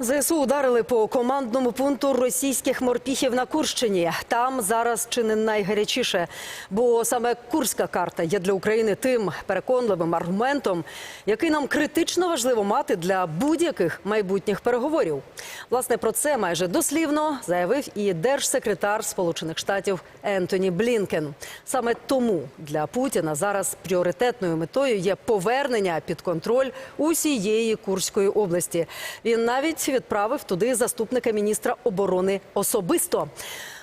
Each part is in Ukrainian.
ЗСУ ударили по командному пункту російських морпіхів на Курщині. Там зараз чи не найгарячіше, бо саме Курська карта є для України тим переконливим аргументом, який нам критично важливо мати для будь-яких майбутніх переговорів. Власне про це майже дослівно заявив і держсекретар Сполучених Штатів Ентоні Блінкен. Саме тому для Путіна зараз пріоритетною метою є повернення під контроль усієї Курської області. Він навіть відправив туди заступника міністра оборони особисто.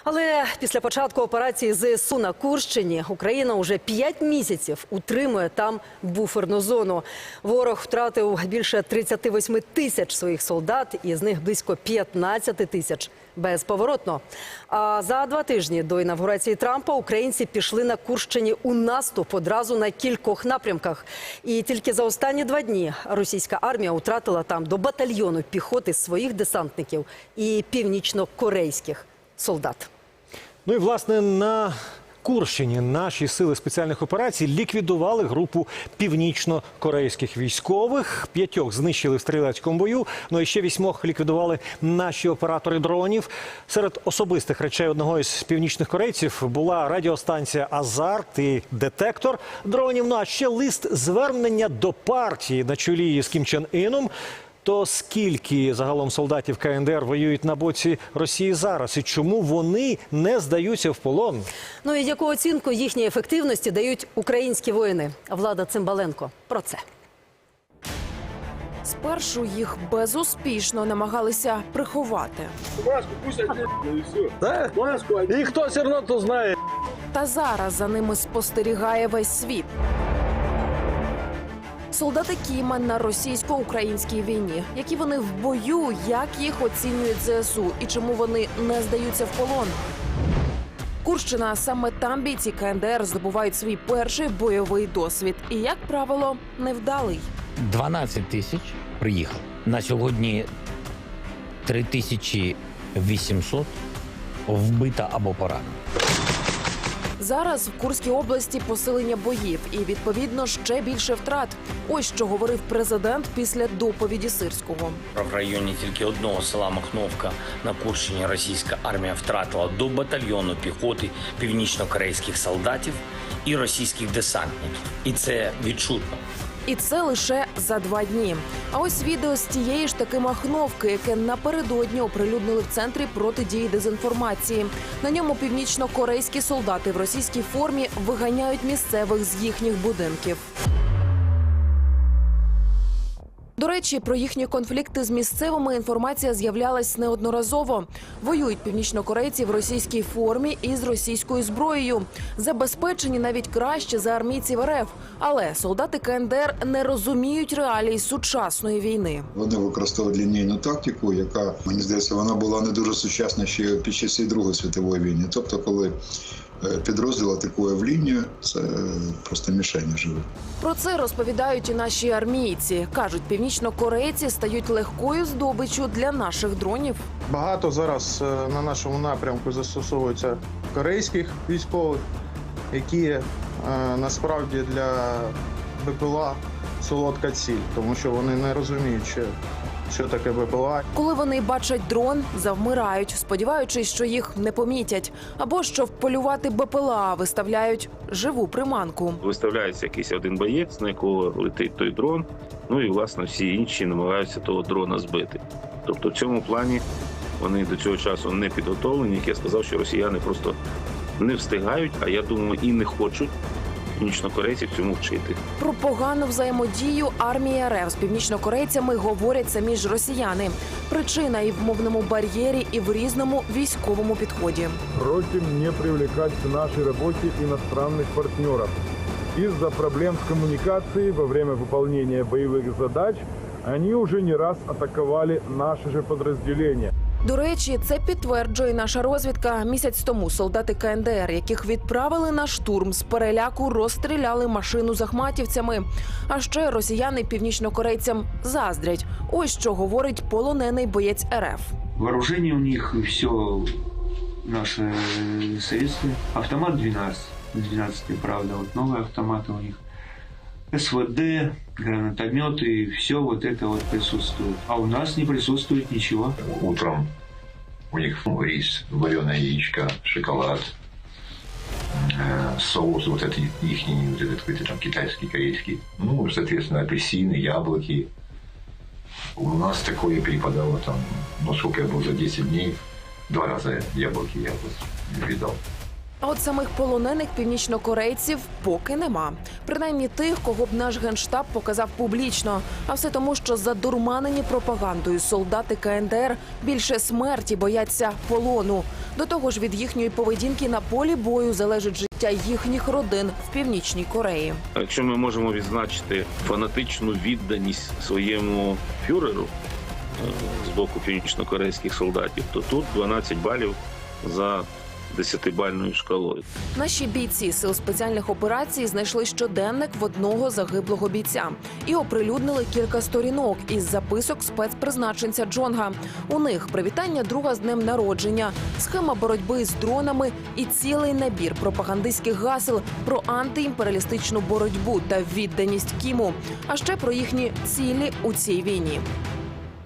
Але після початку операції ЗСУ на Курщині Україна уже п'ять місяців утримує там буферну зону. Ворог втратив більше 38 тисяч своїх солдат, і з них близько 15 тисяч безповоротно. А за два тижні до інавгурації Трампа українці пішли на Курщині у наступ одразу на кількох напрямках. І тільки за останні два дні російська армія втратила там до батальйону піхоти своїх десантників і північно-корейських солдат. Ну і власне на Курщині наші сили спеціальних операцій ліквідували групу північно-корейських військових. П'ятьох знищили в стрілецькому бою. Ну і ще вісьмох ліквідували наші оператори дронів. Серед особистих речей одного із північних корейців була радіостанція Азарт і детектор дронів. Ну а ще лист звернення до партії на чолі з Кім Чен Іном. То скільки загалом солдатів КНДР воюють на боці Росії зараз, і чому вони не здаються в полон? Ну і яку оцінку їхньої ефективності дають українські воїни? Влада Цимбаленко про це. Спершу їх безуспішно намагалися приховати. Маску пусть оденет, и все. Маску. И кто все равно то знает. Та зараз за ними спостерігає весь світ. Солдати Кіма на російсько-українській війні. Які вони в бою, як їх оцінюють ЗСУ і чому вони не здаються в полон? Курщина саме там бійці КНДР здобувають свій перший бойовий досвід. І, як правило, невдалий. 12 тисяч приїхало. На сьогодні 3800 вбита або поранена. Зараз в Курській області посилення боїв і відповідно ще більше втрат. Ось що говорив президент після доповіді сирського. В районі тільки одного села Махновка на Курщині російська армія втратила до батальйону піхоти північно-корейських солдатів і російських десантників. І це відчутно. І це лише за два дні. А ось відео з тієї ж таки махновки, яке напередодні оприлюднили в центрі протидії дезінформації. На ньому північно-корейські солдати в російській формі виганяють місцевих з їхніх будинків. До речі, про їхні конфлікти з місцевими інформація з'являлась неодноразово. Воюють північнокорейці в російській формі і з російською зброєю. Забезпечені навіть краще за армійців РФ. Але солдати КНДР не розуміють реалій сучасної війни. Вони використовують лінійну тактику, яка мені здається, вона була не дуже сучасна ще під часів Другої світової війни. Тобто, коли підрозділ атакує в лінію, це е, просто мішень живе. Про це розповідають і наші армійці. кажуть, північнокорейці стають легкою здобиччю для наших дронів. Багато зараз е, на нашому напрямку застосовується корейських військових, які е, насправді для БПЛА солодка ціль, тому що вони не розуміють, що, що таке БПЛА. Коли вони бачать дрон, завмирають, сподіваючись, що їх не помітять, або що вполювати БПЛА виставляють живу приманку. Виставляється якийсь один боєць, на якого летить той дрон. Ну і власне всі інші намагаються того дрона збити. Тобто, в цьому плані вони до цього часу не підготовлені. Як я сказав, що росіяни просто не встигають, а я думаю, і не хочуть північнокорейців цьому вчити. Про погану взаємодію армії РФ з північнокорейцями говорять самі ж росіяни. Причина і в мовному бар'єрі, і в різному військовому підході. Просим не привлекать к нашей работе иностранных партнеров. Из-за проблем с коммуникацией во время выполнения боевых задач они уже не раз атаковали наши же подразделения. До речі, це підтверджує наша розвідка. Місяць тому солдати КНДР, яких відправили на штурм з переляку, розстріляли машину з ахматівцями. А ще росіяни північнокорейцям заздрять. Ось що говорить полонений боєць РФ. Вооружение у них все наши советские. Автомат 12. 12, правда, вот новые автоматы у них. СВД, гранатометы, все вот это вот присутствует. А у нас не присутствует ничего. Утром у них рис, вареное яичко, шоколад, э, соус, вот этот их вот этот какой-то там китайский, корейский. Ну, соответственно, апельсины, яблоки. У нас такое перепадало там, ну, сколько я был за 10 дней, два раза яблоки я вот видал. А от самих полонених північнокорейців поки нема. Принаймні тих, кого б наш генштаб показав публічно. А все тому, що задурманені пропагандою солдати КНДР більше смерті бояться полону. До того ж, від їхньої поведінки на полі бою залежить життя їхніх родин в північній Кореї. Якщо ми можемо відзначити фанатичну відданість своєму фюреру е, з боку північно-корейських солдатів, то тут 12 балів за 10-бальною шкалою. Наші бійці сил спеціальних операцій знайшли щоденник в одного загиблого бійця і оприлюднили кілька сторінок із записок спецпризначенця Джонга. У них привітання друга з днем народження, схема боротьби з дронами і цілий набір пропагандистських гасел про антиімперіалістичну боротьбу та відданість Кіму, а ще про їхні цілі у цій війні.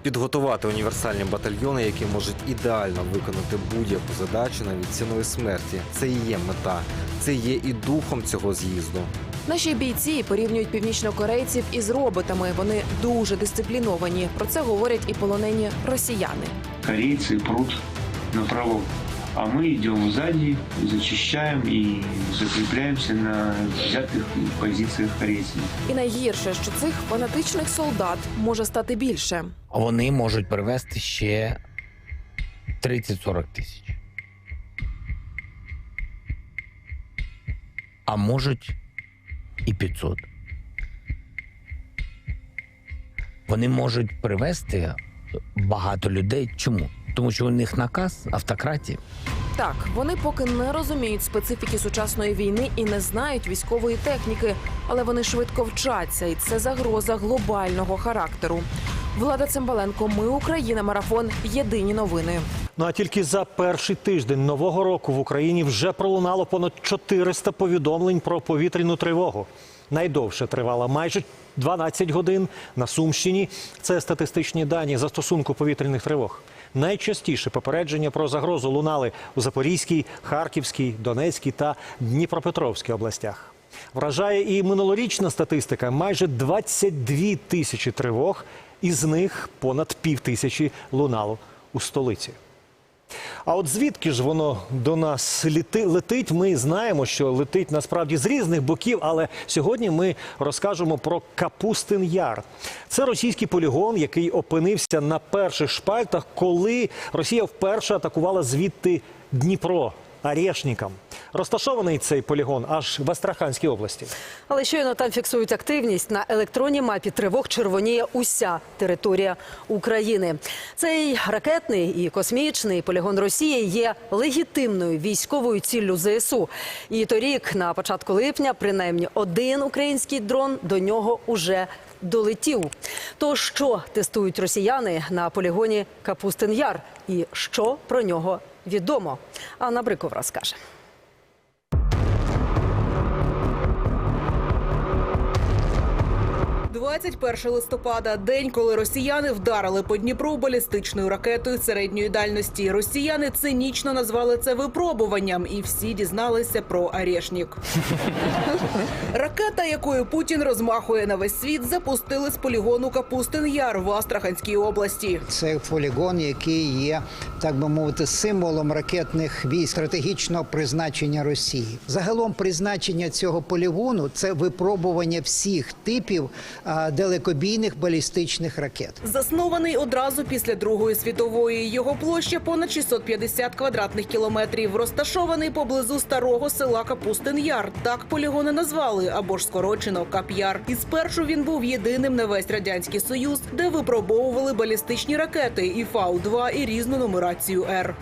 Підготувати універсальні батальйони, які можуть ідеально виконати будь-яку задачу навіть ціною смерті. Це і є мета, це є і духом цього з'їзду. Наші бійці порівнюють північнокорейців із роботами. Вони дуже дисципліновані. Про це говорять і полонені росіяни. Корейці пруть направо, а мы идем сзади, зачищаем и закрепляемся на взятых позициях корейцев. І найгірше, що цих фанатичних солдат може стати більше. Вони можуть привезти ще 30-40 тисяч. А можуть і 500. Вони можуть привезти багато людей. Чому? Тому що у них наказ автократії. Так, вони поки не розуміють специфіки сучасної війни і не знають військової техніки, але вони швидко вчаться, і це загроза глобального характеру. Влада Цимбаленко, ми Україна, марафон. Єдині новини. Ну а тільки за перший тиждень нового року в Україні вже пролунало понад 400 повідомлень про повітряну тривогу. Найдовше тривала майже 12 годин на Сумщині. Це статистичні дані застосунку повітряних тривог. Найчастіше попередження про загрозу лунали у Запорізькій, Харківській, Донецькій та Дніпропетровській областях. Вражає і минулорічна статистика: майже 22 тисячі тривог, із них понад пів тисячі лунало у столиці. А от звідки ж воно до нас літи, летить? Ми знаємо, що летить насправді з різних боків, але сьогодні ми розкажемо про Капустин Яр. Це російський полігон, який опинився на перших шпальтах, коли Росія вперше атакувала звідти Дніпро Арешникам. Розташований цей полігон аж в Астраханській області. Але щойно там фіксують активність на електронній мапі тривог червоніє уся територія України. Цей ракетний і космічний полігон Росії є легітимною військовою ціллю ЗСУ. І торік, на початку липня, принаймні один український дрон до нього уже долетів. То що тестують росіяни на полігоні Капустин Яр і що про нього відомо? Анна Бриков розкаже. 21 листопада, день, коли росіяни вдарили по Дніпру балістичною ракетою середньої дальності. Росіяни цинічно назвали це випробуванням, і всі дізналися про Арешнік. Ракета, якою Путін розмахує на весь світ, запустили з полігону Капустин Яр в Астраханській області. Це полігон, який є, так би мовити, символом ракетних військ стратегічного призначення Росії. Загалом призначення цього полігону це випробування всіх типів а, далекобійних балістичних ракет. Заснований одразу після Другої світової. Його площа понад 650 квадратних кілометрів. Розташований поблизу старого села Капустин Яр. Так полігони назвали або ж скорочено Кап'яр. І спершу він був єдиним на весь радянський союз, де випробовували балістичні ракети і Фау-2, і різну нумерацію Р.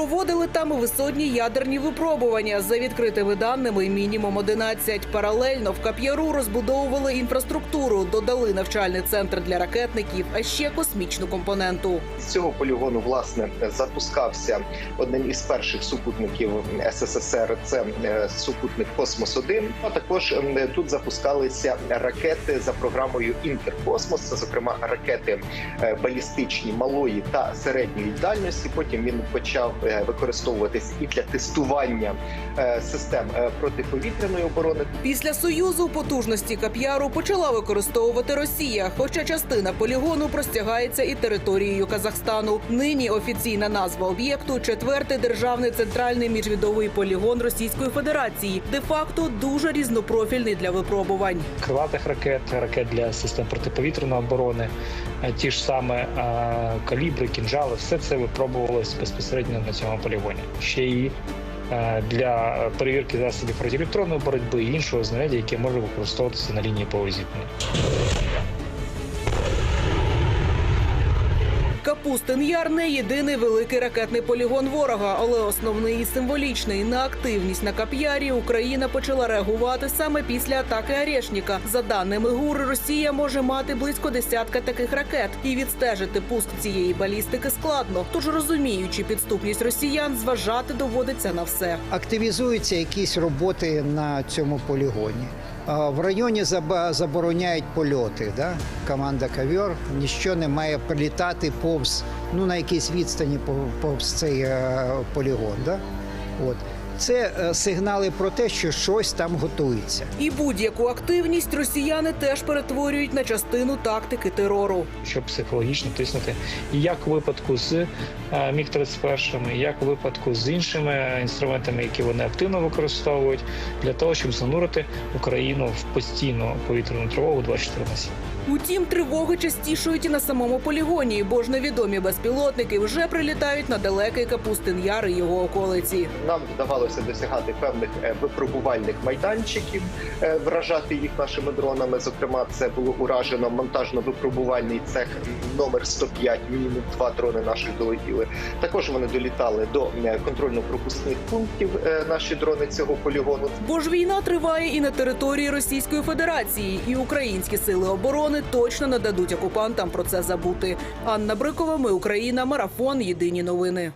Проводили там висотні ядерні випробування за відкритими даними мінімум 11. Паралельно в Кап'яру розбудовували інфраструктуру, додали навчальний центр для ракетників, а ще космічну компоненту. З цього полігону власне запускався одним із перших супутників СССР. Це е, супутник Космос 1 А також тут запускалися ракети за програмою Інтеркосмос. Зокрема ракети е, балістичні малої та середньої дальності. Потім він почав е, використовуватись і для тестування е, систем е, протиповітряної оборони. Після союзу потужності Кап'яру почала використовувати Росія, хоча частина полігону простягається і територією Казахстану. Нині офіційна назва об'єкту четвертий державний центральний міжвідовий полігон Російської Федерації, де факто дуже різнопрофільний для випробувань. крилатих ракет, ракет для систем протиповітряної оборони, ті ж саме е, калібри, кінжали, все це випробувалось безпосередньо на цьому полігоні. Ще і е, для перевірки засобів протиелектронної боротьби і іншого знаряддя, яке може використовуватися на лінії повозітнення. Капустин Яр не єдиний великий ракетний полігон ворога, але основний і символічний. На активність на Кап'ярі Україна почала реагувати саме після атаки Арешніка. За даними ГУР, Росія може мати близько десятка таких ракет, і відстежити пуск цієї балістики складно. Тож розуміючи підступність росіян, зважати доводиться на все. Активізуються якісь роботи на цьому полігоні. В районі забороняють польоти. Да? Команда Кавьор ніщо не має прилітати повз ну на якійсь відстані пов- повз цей е, полігон. Да? От. Це е, сигнали про те, що щось там готується. І будь-яку активність росіяни теж перетворюють на частину тактики терору. щоб психологічно тиснути, як у випадку з е, міг 31 як у випадку з іншими інструментами, які вони активно використовують для того, щоб занурити Україну в постійну повітряну тривогу 24 на 7. Утім, тривоги частішують і на самому полігоні, бо ж невідомі безпілотники вже прилітають на далекий Капустин Яр і його околиці. Нам вдавалося досягати певних е, випробувальних майданчиків, е, вражати їх нашими дронами. Зокрема, це було уражено монтажно-випробувальний цех номер 105, Мінімум два дрони наші долетіли. Також вони долітали до е, контрольно-пропускних пунктів. Наші дрони цього полігону. Бо ж війна триває і на території Російської Федерації, і українські сили оборони точно не дадуть окупантам про це забути. Анна Брикова, ми Україна, марафон. Єдині новини.